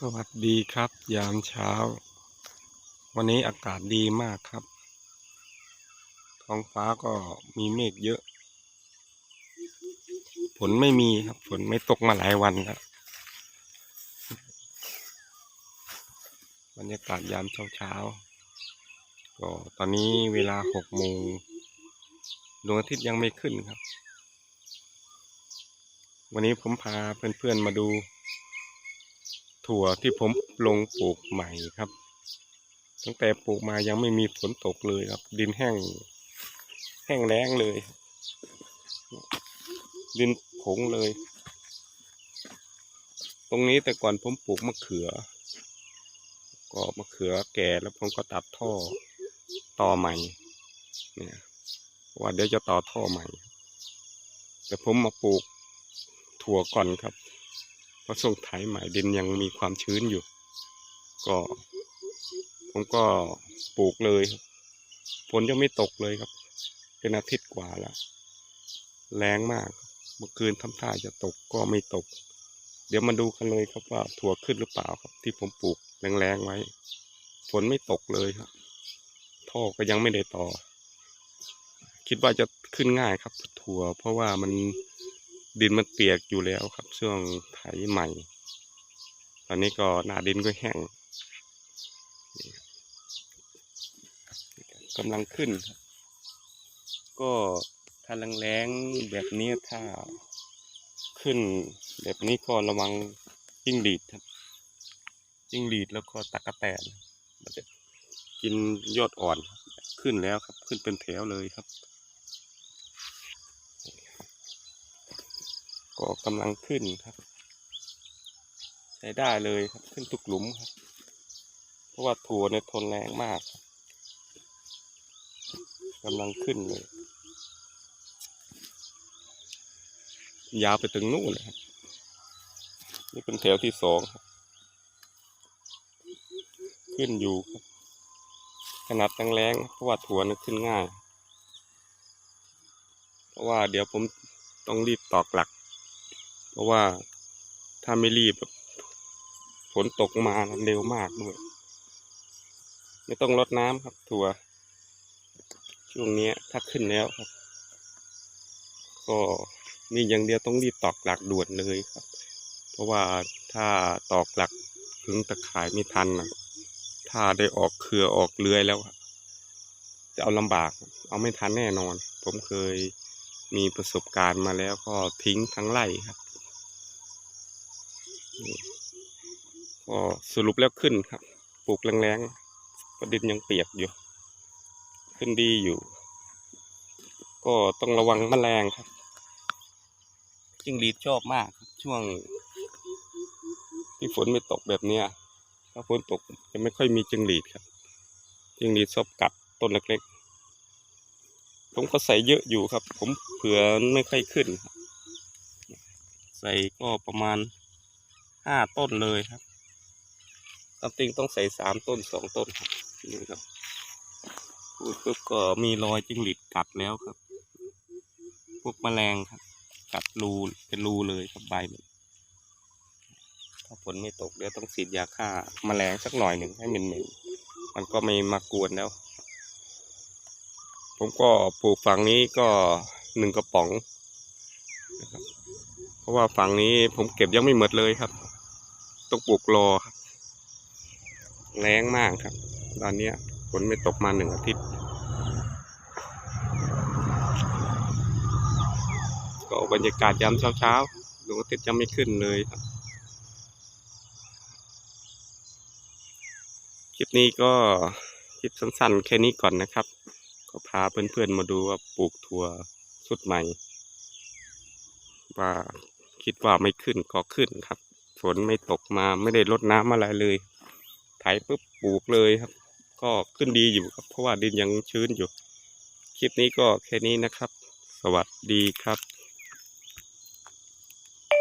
สวัสดีครับ ยามเช้า วันนี้อากาศดีมากครับ ท้องฟ้าก็มีเมฆเยอะ ฝนไม่มีครับ ฝนไม่ตกมาหลายวันแล้วบรรยากาศยามเช้าเช้าก็ตอนนี้เวลาหกโมงดวงอาทิตย์ยังไม่ขึ้นครับ วันนี้ผมพาเพื่อนๆมาดู ถั่วที่ผมลงปลูกใหม่ครับ ตั้งแต่ปลูกมายังไม่มีฝนตกเลยครับ ดินแห้ง แห้งแล้งเลย ดินผงเลย ตรงนี้แต่ก่อนผมปลูกมะเขือ ก็มะเขือแก่แล้วผมก็ตัดท่อต่อใหม่เนี่ยว่าเดี๋ยวจะต่อท่อใหม่ แต่ผมมาปลูกถั่วก่อนครับ พราะช่วงไถใหม่ดินยังมีความชื้นอยู่ ก็ผมก็ปลูกเลยฝนยังไม่ตกเลยครับ เป็นอาทิตย์กว่าแล้วแรงมากเมื่อคืนทำท่าจะตกก็ไม่ตก เดี๋ยวมาดูกันเลยครับว่าถั่วขึ้นหรือเปล่าครับ ที่ผมปลูกแรงๆไว้ ฝนไม่ตกเลยครับ ท่อก็ยังไม่ได้ต่อ คิดว่าจะขึ้นง่ายครับ ถั่วเพราะว่ามัน ดินมันเปียกอยู่แล้วครับ ช่วงไถใหม่ ตอนนี้ก็หน้าดินก็แห้งกำลังขึ้นครับ ก็ถ้าแรงๆแบบนี้ถ้าขึ้นแบบนี้ก็ระวังจิ้งหรีดครับจิ้งหรีดแล้วก็ตะกะแตนมันจะกินยอดอ่อนขึ้นแล้วครับ ขึ้นเป็นแถวเลยครับ ก็กำลังขึ้นครับ ใช้ได้เลยครับขึ้นทุกหลุมครับ เพราะว่าถั่วเนี่ยทนแรงมากกำลังขึ้นเลย ยาวไปถึงนู่นเลยครับนี่เป็นแถวที่สองครับ ขึ้นอยู่ครับ ขนาดแรงเพราะว่าถั่วเนี่ยขึ้นง่าย เพราะว่าเดี๋ยวผมต้องรีบตอกหลัก เพราะว่าถ้าไม่รีบฝนตกมาเร็วมากด้วยไม่ต้องรดน้ำครับ ถั่ว ช่วงนี้ถ้าขึ้นแล้วครับ ก็มีอย่างเดียวต้องรีบตอกหลักด่วนเลยครับ เพราะว่าถ้าตอกหลักถึงตะข่ายไม่ทันนะถ้าได้ออกเครือออกเลื้อยแล้วจะเอาลำบาก เอาไม่ทันแน่นอน ผมเคยมีประสบการณ์มาแล้วก็ทิ้งทั้งไร่ครับ ก็สรุปแล้วขึ้นครับ ปลูกแรงๆก็ดินยังเปียกอยู่ ขึ้นดีอยู่ ก็ต้องระวังแมลงครับจิ้งหรีดชอบมากครับช่วง ที่ฝนไม่ตกแบบเนี้ยถ้าฝนตกจะไม่ค่อยมีจิ้งหรีดครับจิ้งหรีดชอบกัดต้นเล็กๆผมก็ใส่เยอะอยู่ครับ ผมเผื่อไม่ค่อยขึ้นครับใส่ก็ประมาณ ห้าต้นเลยครับตามจริงต้องใส่สามต้นสองต้นครับนี่ครับพูดปุ๊บก็มีรอยจิ้งหรีดกัดแล้วครับ พวกแมลงครับ กัดรูเป็นรูเลยครับใบมันถ้าฝนไม่ตกเดี๋ยวต้องฉีดยาฆ่าแมลงสักหน่อยหนึ่งให้เหม็นๆมันก็ไม่มากวนแล้ว ผมก็ปลูกฝั่งนี้ก็หนึ่งกระป๋องนะครับเพราะว่าฝั่งนี้ผมเก็บยังไม่หมดเลยครับ ต้องปลูกรอครับแรงมากครับ ตอนนี้ฝนไม่ตกมาหนึ่งอาทิตย์ ก็บรรยากาศยามเช้าๆดวงอาทิตย์ยังไม่ขึ้นเลยครับ คลิปนี้ก็คลิปสั้นๆ แค่นี้ก่อนนะครับ ก็พาเพื่อนๆมาดูว่าปลูกถั่วสุดใหม่ ว่าคิดว่าไม่ขึ้นก็ขึ้นครับ นไม่ตกมาไม่ได้ลดน้ำอะไรเลยไถปุ๊บปลูกเลยครับ ก็ขึ้นดีอยู่ครับ เพราะว่าดินยังชื้นอยู่ คลิปนี้ก็แค่นี้นะครับ สวัสดีครับ